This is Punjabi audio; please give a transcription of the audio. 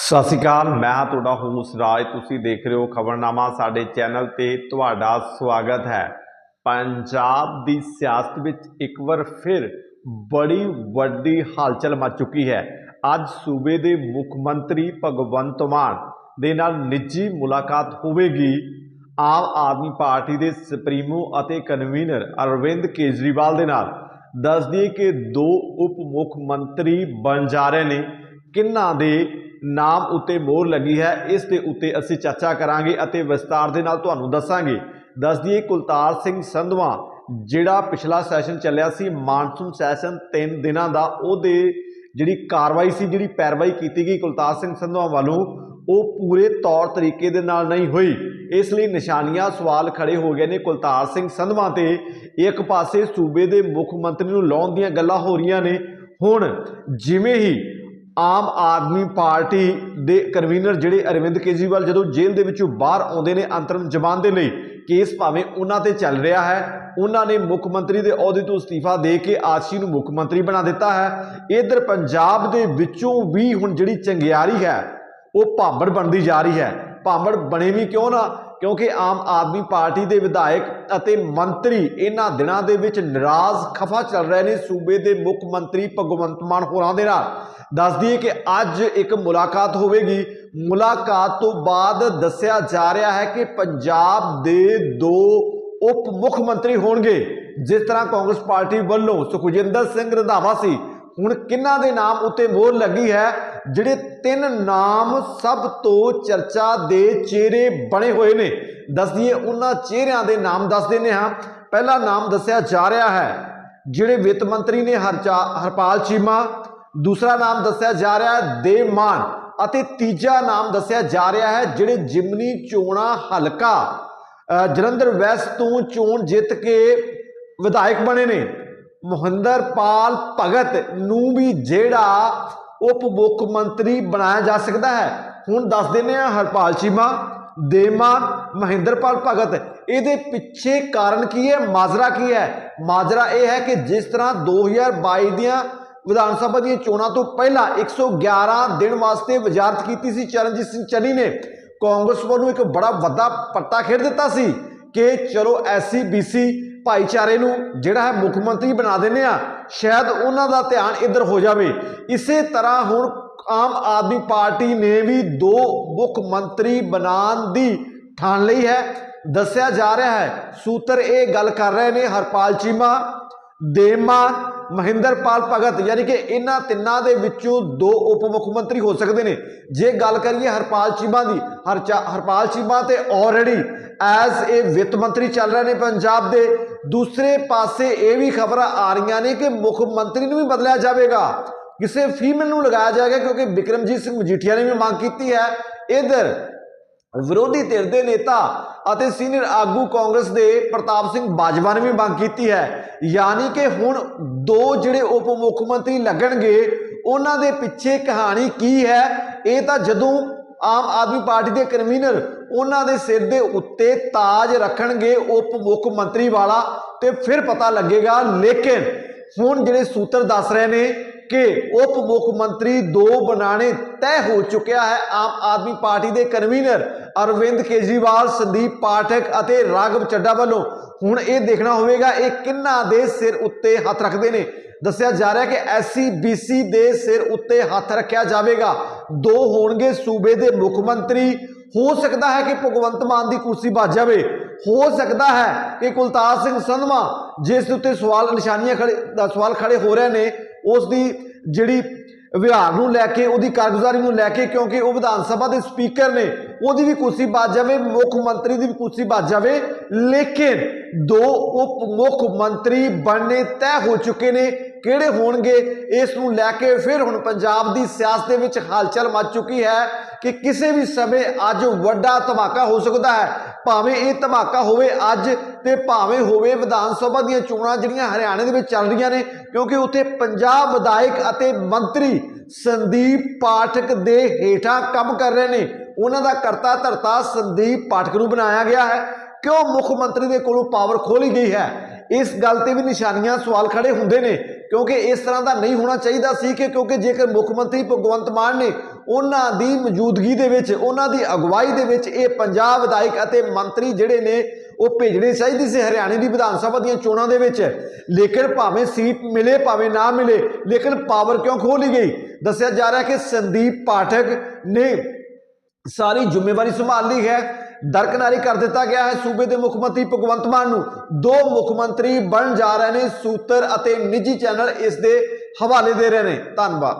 ਸਤਿ ਸ਼੍ਰੀ ਅਕਾਲ, ਮੈਂ ਤੁਹਾਡਾ ਹੋਸ ਰਾਜ, ਤੁਸੀਂ ਦੇਖ ਰਹੇ ਹੋ ਖਬਰਨਾਮਾ, ਸਾਡੇ ਚੈਨਲ ਤੇ ਤੁਹਾਡਾ ਸਵਾਗਤ ਹੈ। ਪੰਜਾਬ ਦੀ ਸਿਆਸਤ ਵਿੱਚ ਇੱਕ ਵਾਰ ਫਿਰ ਬੜੀ ਵੱਡੀ ਹਲਚਲ ਮਚ ਚੁੱਕੀ ਹੈ। ਅੱਜ ਸੂਬੇ ਦੇ ਮੁੱਖ ਮੰਤਰੀ ਭਗਵੰਤ ਮਾਨ ਦੇ ਨਾਲ ਨਿੱਜੀ ਮੁਲਾਕਾਤ ਹੋਵੇਗੀ। ਆਮ ਆਦਮੀ ਪਾਰਟੀ ਦੇ ਸੁਪਰੀਮੋ ਅਤੇ ਕਨਵੀਨਰ ਅਰਵਿੰਦ ਕੇਜਰੀਵਾਲ ਦੇ ਨਾਲ। ਦੱਸ ਦਈਏ ਕਿ ਦੋ ਉਪ ਮੁੱਖ ਮੰਤਰੀ ਬਣ ਜਾ ਰਹੇ ਨੇ। ਕਿੰਨਾਂ ਦੇ ਨਾਮ ਉੱਤੇ ਮੋਹਰ ਲੱਗੀ ਹੈ, ਇਸ ਦੇ ਉੱਤੇ ਅਸੀਂ ਚਰਚਾ ਕਰਾਂਗੇ ਅਤੇ ਵਿਸਤਾਰ ਦੇ ਨਾਲ ਤੁਹਾਨੂੰ ਦੱਸਾਂਗੇ। ਦੱਸ ਦਈਏ, ਕੁਲਤਾਰ ਸਿੰਘ ਸੰਧਵਾ, ਜਿਹੜਾ ਪਿਛਲਾ ਸੈਸ਼ਨ ਚੱਲਿਆ ਸੀ, ਮਾਨਸੂਨ ਸੈਸ਼ਨ 3 ਦਿਨਾਂ ਦਾ, ਉਹਦੇ ਜਿਹੜੀ ਕਾਰਵਾਈ ਸੀ, ਜਿਹੜੀ ਪੈਰਵਾਈ ਕੀਤੀ ਗਈ ਕੁਲਤਾਰ ਸਿੰਘ ਸੰਧਵਾ ਵੱਲੋਂ, ਉਹ ਪੂਰੇ ਤੌਰ ਤਰੀਕੇ ਦੇ ਨਾਲ ਨਹੀਂ ਹੋਈ। ਇਸ ਲਈ ਨਿਸ਼ਾਨੀਆਂ, ਸਵਾਲ ਖੜੇ ਹੋ ਗਏ ਨੇ ਕੁਲਤਾਰ ਸਿੰਘ ਸੰਧਵਾ ਤੇ। ਇੱਕ ਪਾਸੇ ਸੂਬੇ ਦੇ ਮੁੱਖ ਮੰਤਰੀ ਨੂੰ ਲਾਉਣ ਦੀਆਂ ਗੱਲਾਂ ਹੋ ਰਹੀਆਂ ਨੇ। ਹੁਣ ਜਿਵੇਂ ਹੀ ਆਮ ਆਦਮੀ ਪਾਰਟੀ ਦੇ ਕਨਵੀਨਰ ਜਿਹੜੇ ਅਰਵਿੰਦ ਕੇਜਰੀਵਾਲ ਜਦੋਂ ਜੇਲ੍ਹ ਦੇ ਵਿੱਚੋਂ ਬਾਹਰ ਆਉਂਦੇ ਨੇ ਅੰਤਰਮ ਜ਼ਮਾਨ ਦੇ ਲਈ, ਕੇਸ ਭਾਵੇਂ ਉਹਨਾਂ ਤੇ ਚੱਲ ਰਿਹਾ ਹੈ, ਉਹਨਾਂ ਨੇ ਮੁੱਖ ਮੰਤਰੀ ਦੇ ਅਹੁਦੇ ਤੋਂ ਅਸਤੀਫਾ ਦੇ ਕੇ ਆਸ਼ੀ ਨੂੰ ਮੁੱਖ ਮੰਤਰੀ ਬਣਾ ਦਿੱਤਾ ਹੈ। ਇਧਰ ਪੰਜਾਬ ਦੇ ਵਿੱਚੋਂ ਵੀ ਹੁਣ ਜਿਹੜੀ ਚੰਗਿਆਰੀ ਹੈ, ਉਹ ਭਾਂਬੜ ਬਣਦੀ ਜਾ ਰਹੀ ਹੈ। ਭਾਂਬੜ ਬਣੇ ਵੀ ਕਿਉਂ ਨਾ? ਕਿਉਂਕਿ ਆਮ ਆਦਮੀ ਪਾਰਟੀ ਦੇ ਵਿਧਾਇਕ ਅਤੇ ਮੰਤਰੀ ਇਹਨਾਂ ਦਿਨਾਂ ਦੇ ਵਿੱਚ ਨਾਰਾਜ਼ ਖਫਾ ਚੱਲ ਰਹੇ ਨੇ ਸੂਬੇ ਦੇ ਮੁੱਖ ਮੰਤਰੀ ਭਗਵੰਤ ਮਾਨ ਹੋਰਾਂ ਦੇ ਨਾਲ। ਦੱਸ ਦਈਏ ਕਿ ਅੱਜ ਇੱਕ ਮੁਲਾਕਾਤ ਹੋਵੇਗੀ। ਮੁਲਾਕਾਤ ਤੋਂ ਬਾਅਦ ਦੱਸਿਆ ਜਾ ਰਿਹਾ ਹੈ ਕਿ ਪੰਜਾਬ ਦੇ ਦੋ ਉਪ ਮੁੱਖ ਮੰਤਰੀ ਹੋਣਗੇ, ਜਿਸ ਤਰ੍ਹਾਂ ਕਾਂਗਰਸ ਪਾਰਟੀ ਵੱਲੋਂ ਸੁਖਜਿੰਦਰ ਸਿੰਘ ਰੰਧਾਵਾ ਸੀ ਹੁਣ ਕਿਹਨਾਂ ਦੇ ਨਾਮ ਉੱਤੇ ਮੋਹਰ ਲੱਗੀ ਹੈ, ਜਿਹੜੇ ਤਿੰਨ ਨਾਮ ਸਭ ਤੋਂ ਚਰਚਾ ਦੇ ਚਿਹਰੇ ਬਣੇ ਹੋਏ ਨੇ। ਦੱਸ ਦਈਏ, ਉਹਨਾਂ ਚਿਹਰਿਆਂ ਦੇ ਨਾਮ ਦੱਸ ਦਿੰਦੇ ਹਾਂ। ਪਹਿਲਾ ਨਾਮ ਦੱਸਿਆ ਜਾ ਰਿਹਾ ਹੈ, ਜਿਹੜੇ ਵਿੱਤ ਮੰਤਰੀ ਨੇ ਹਰਚਾ ਹਰਪਾਲ ਚੀਮਾ। ਦੂਸਰਾ ਨਾਮ ਦੱਸਿਆ ਜਾ ਰਿਹਾ ਹੈ, ਦੇਵ ਮਾਨ। ਅਤੇ ਤੀਜਾ ਨਾਮ ਦੱਸਿਆ ਜਾ ਰਿਹਾ ਹੈ, ਜਿਹੜੇ ਜਿਮਨੀ ਚੋਣਾ ਹਲਕਾ ਜਲੰਧਰ ਵੈਸਟ ਤੋਂ ਚੋਣ ਜਿੱਤ ਕੇ ਵਿਧਾਇਕ ਬਣੇ ਨੇ। ਮੋਹਿੰਦਰਪਾਲ ਭਗਤ ਨੂੰ ਵੀ ਜਿਹੜਾ ਉਪ ਮੁੱਖ ਮੰਤਰੀ ਬਣਾਇਆ ਜਾ ਸਕਦਾ ਹੈ। ਹੁਣ ਦੱਸ ਦਿੰਦੇ ਆ ਹਰਪਾਲ ਚੀਮਾ ਦੇਮਾਨ ਮਹਿੰਦਰਪਾਲ ਭਗਤ। ਇਹਦੇ ਪਿੱਛੇ ਕਾਰਨ ਕੀ ਹੈ? ਮਾਜਰਾ ਕੀ ਹੈ? ਮਾਜਰਾ ਇਹ ਹੈ ਕਿ ਜਿਸ ਤਰ੍ਹਾਂ 2022 ਦੀਆਂ ਵਿਧਾਨ ਸਭਾ ਦੀਆਂ ਚੋਣਾਂ ਤੋਂ ਪਹਿਲਾਂ 111 ਦਿਨ ਵਾਸਤੇ ਵਜ਼ਾਰਤ ਕੀਤੀ ਸੀ ਚਰਨਜੀਤ ਸਿੰਘ ਚੰਨੀ ਨੇ। ਕਾਂਗਰਸ ਵੱਲੋਂ ਇੱਕ ਬੜਾ ਵੱਡਾ ਪੱਟਾ ਖੇਡ ਦਿੱਤਾ ਸੀ ਕਿ ਚਲੋ ਐਸਸੀ ਬੀਸੀ ਭਾਈਚਾਰੇ ਨੂੰ ਜਿਹੜਾ ਹੈ ਮੁੱਖ ਮੰਤਰੀ ਬਣਾ ਦਿੰਦੇ ਆ ਸ਼ਾਇਦ ਉਹਨਾਂ ਦਾ ਧਿਆਨ ਇੱਧਰ ਹੋ ਜਾਵੇ। ਇਸੇ ਤਰ੍ਹਾਂ ਹੁਣ ਆਮ ਆਦਮੀ ਪਾਰਟੀ ਨੇ ਵੀ ਦੋ ਮੁੱਖ ਮੰਤਰੀ ਬਣਾਉਣ ਦੀ ਠਾਣ ਲਈ ਹੈ। ਦੱਸਿਆ ਜਾ ਰਿਹਾ ਹੈ। ਸੂਤਰ ਇਹ ਗੱਲ ਕਰ ਰਹੇ ਨੇ ਹਰਪਾਲ ਚੀਮਾ ਦੇਮਾਨ ਮਹਿੰਦਰਪਾਲ ਭਗਤ, ਯਾਨੀ ਕਿ ਇਹਨਾਂ ਤਿੰਨਾਂ ਦੇ ਵਿੱਚੋਂ ਦੋ ਉਪ ਮੁੱਖ ਮੰਤਰੀ ਹੋ ਸਕਦੇ ਨੇ। ਜੇ ਗੱਲ ਕਰੀਏ ਹਰਪਾਲ ਚੀਮਾ ਦੀ ਹਰਚਾ ਹਰਪਾਲ ਚੀਮਾ ਤੇ ਆਲਰੇਡੀ ਐਜ਼ ਏ ਵਿੱਤ ਮੰਤਰੀ ਚੱਲ ਰਹੇ ਨੇ ਪੰਜਾਬ ਦੇ। ਦੂਸਰੇ ਪਾਸੇ ਇਹ ਵੀ ਖਬਰਾਂ ਆ ਰਹੀਆਂ ਨੇ ਕਿ ਮੁੱਖ ਮੰਤਰੀ ਨੂੰ ਵੀ ਬਦਲਿਆ ਜਾਵੇਗਾ। ਕਿਸੇ ਫੀਮੇਲ ਨੂੰ ਲਗਾਇਆ ਜਾਏਗਾ ਕਿਉਂਕਿ ਬਿਕਰਮਜੀਤ ਸਿੰਘ ਮਜੀਠੀਆ ਨੇ ਵੀ ਮੰਗ ਕੀਤੀ ਹੈ। ਇਧਰ ਵਿਰੋਧੀ ਧਿਰ ਦੇ ਨੇਤਾ ਅਤੇ ਸੀਨੀਅਰ ਆਗੂ ਕਾਂਗਰਸ ਦੇ ਪ੍ਰਤਾਪ ਸਿੰਘ ਬਾਜਵਾ ਨੇ ਵੀ ਮੰਗ ਕੀਤੀ ਹੈ। ਯਾਨੀ ਕਿ ਹੁਣ ਦੋ ਜਿਹੜੇ ਉਪ ਮੁੱਖ ਮੰਤਰੀ ਲੱਗਣਗੇ, ਉਹਨਾਂ ਦੇ ਪਿੱਛੇ ਕਹਾਣੀ ਕੀ ਹੈ? ਇਹ ਤਾਂ ਜਦੋਂ ਆਮ ਆਦਮੀ ਪਾਰਟੀ ਦੇ ਕਨਵੀਨਰ ਉਹਨਾਂ ਦੇ ਸਿਰ ਦੇ ਉੱਤੇ ਤਾਜ ਰੱਖਣਗੇ ਉਪ ਮੁੱਖ ਮੰਤਰੀ ਵਾਲਾ ਤੇ ਫਿਰ ਪਤਾ ਲੱਗੇਗਾ। ਲੇਕਿਨ ਹੁਣ ਜਿਹੜੇ ਸੂਤਰ ਦੱਸ ਰਹੇ ਨੇ ਕਿ ਉਪ ਮੁੱਖ ਮੰਤਰੀ ਦੋ ਬਣਾਣੇ ਤੈਅ ਹੋ ਚੁੱਕਿਆ ਹੈ। ਆਮ ਆਦਮੀ ਪਾਰਟੀ ਦੇ ਕਨਵੀਨਰ ਅਰਵਿੰਦ ਕੇਜਰੀਵਾਲ, ਸੰਦੀਪ ਪਾਠਕ ਅਤੇ ਰਾਘਵ ਚੱਡਾ ਵੱਲੋਂ। ਹੁਣ ਇਹ ਦੇਖਣਾ ਹੋਵੇਗਾ, ਇਹ ਕਿੰਨਾ ਦੇ ਸਿਰ ਉੱਤੇ ਹੱਥ ਰੱਖਦੇ ਨੇ। ਦੱਸਿਆ ਜਾ ਰਿਹਾ ਕਿ ਐਸਸੀ ਬੀਸੀ ਦੇ ਸਿਰ ਉੱਤੇ ਹੱਥ ਰੱਖਿਆ ਜਾਵੇਗਾ। ਦੋ ਹੋਣਗੇ ਸੂਬੇ ਦੇ ਮੁੱਖ ਮੰਤਰੀ। ਹੋ ਸਕਦਾ ਹੈ ਕਿ ਭਗਵੰਤ ਮਾਨ ਦੀ ਕੁਰਸੀ ਭੱਜ ਜਾਵੇ। ਹੋ ਸਕਦਾ ਹੈ ਕਿ ਕੁਲਤਾਰ ਸਿੰਘ ਸੰਧਵਾ, ਜਿਸ ਦੇ ਉੱਤੇ ਸਵਾਲ ਨਿਸ਼ਾਨੀਆਂ ਖੜੇ ਸਵਾਲ ਖੜੇ ਹੋ ਰਹੇ ਨੇ ਉਸ ਦੀ ਜਿਹੜੀ ਵਿਹਾਰ ਨੂੰ ਲੈ ਕੇ, ਉਹਦੀ ਕਾਰਗੁਜ਼ਾਰੀ ਨੂੰ ਲੈ ਕੇ, ਕਿਉਂਕਿ ਉਹ ਵਿਧਾਨ ਸਭਾ ਦੇ ਸਪੀਕਰ ਨੇ, ਉਹਦੀ ਵੀ ਕੁਰਸੀ ਬਚ ਜਾਵੇ, ਮੁੱਖ ਮੰਤਰੀ ਦੀ ਵੀ ਕੁਰਸੀ ਬਚ ਜਾਵੇ, ਲੇਕਿਨ ਦੋ ਉਪ ਮੁੱਖ ਮੰਤਰੀ ਬਣਨੇ ਤੈਅ ਹੋ ਚੁੱਕੇ ਨੇ ਕਿਹੜੇ ਹੋਣਗੇ? ਇਸ ਨੂੰ ਲੈ ਕੇ ਫਿਰ ਹੁਣ ਪੰਜਾਬ ਦੀ ਸਿਆਸਤ ਦੇ ਵਿੱਚ ਹਲਚਲ ਮਚ ਚੁੱਕੀ ਹੈ ਕਿ ਕਿਸੇ ਵੀ ਸਮੇਂ ਅੱਜ ਵੱਡਾ ਧਮਾਕਾ ਹੋ ਸਕਦਾ ਹੈ। ਭਾਵੇਂ ਇਹ ਧਮਾਕਾ ਹੋਵੇ ਅੱਜ ਤੇ ਭਾਵੇਂ ਹੋਵੇ ਵਿਧਾਨ ਸਭਾ ਦੀਆਂ ਚੋਣਾਂ ਜਿਹੜੀਆਂ ਹਰਿਆਣੇ ਦੇ ਵਿੱਚ ਚੱਲ ਰਹੀਆਂ ਨੇ, ਕਿਉਂਕਿ ਉੱਥੇ ਪੰਜਾਬ ਵਿਧਾਇਕ ਅਤੇ ਮੰਤਰੀ ਸੰਦੀਪ ਪਾਠਕ ਦੇ ਹੇਠਾਂ ਕੰਮ ਕਰ ਰਹੇ ਨੇ। ਉਹਨਾਂ ਦਾ ਕਰਤਾ ਧਰਤਾ ਸੰਦੀਪ ਪਾਠਕ ਨੂੰ ਬਣਾਇਆ ਗਿਆ ਹੈ। ਕਿਉਂ ਮੁੱਖ ਮੰਤਰੀ ਦੇ ਕੋਲੋਂ ਪਾਵਰ ਖੋਲੀ ਗਈ ਹੈ? ਇਸ ਗੱਲ ਤੇ ਵੀ ਨਿਸ਼ਾਨੀਆਂ, ਸਵਾਲ ਖੜੇ ਹੁੰਦੇ ਨੇ, ਕਿਉਂਕਿ ਇਸ ਤਰ੍ਹਾਂ ਦਾ ਨਹੀਂ ਹੋਣਾ ਚਾਹੀਦਾ ਸੀ ਕਿ ਕਿਉਂਕਿ ਜੇਕਰ ਮੁੱਖ ਮੰਤਰੀ ਭਗਵੰਤ ਮਾਨ ਨੇ ਉਹਨਾਂ ਦੀ ਮੌਜੂਦਗੀ ਦੇ ਵਿੱਚ, ਉਹਨਾਂ ਦੀ ਅਗਵਾਈ ਦੇ ਵਿੱਚ ਇਹ ਪੰਜਾਬ ਵਿਧਾਇਕ ਅਤੇ ਮੰਤਰੀ ਜਿਹੜੇ ਨੇ, ਉਹ ਭੇਜਣੇ ਚਾਹੀਦੇ ਸੀ ਹਰਿਆਣੇ ਦੀ ਵਿਧਾਨ ਸਭਾ ਦੀਆਂ ਚੋਣਾਂ ਦੇ ਵਿੱਚ। ਲੇਕਿਨ ਭਾਵੇਂ ਸੀਟ ਮਿਲੇ, ਭਾਵੇਂ ਨਾ ਮਿਲੇ, ਲੇਕਿਨ ਪਾਵਰ ਕਿਉਂ ਖੋਹ ਲਈ ਗਈ? ਦੱਸਿਆ ਜਾ ਰਿਹਾ ਕਿ ਸੰਦੀਪ ਪਾਠਕ ਨੇ ਸਾਰੀ ਜ਼ਿੰਮੇਵਾਰੀ ਸੰਭਾਲ ਲਈ ਹੈ। ਦਰਕਨਾਰੀ ਕਰ ਦਿੱਤਾ ਗਿਆ ਹੈ। ਸੂਬੇ ਦੇ ਮੁੱਖ ਮੰਤਰੀ ਭਗਵੰਤ ਮਾਨ ਨੂੰ ਦੋ ਮੁੱਖ ਮੰਤਰੀ ਬਣ ਜਾ ਰਹੇ ਨੇ। ਸੂਤਰ ਅਤੇ ਨਿੱਜੀ ਚੈਨਲ ਇਸ ਦੇ ਹਵਾਲੇ ਦੇ ਰਹੇ ਨੇ। ਧੰਨਵਾਦ।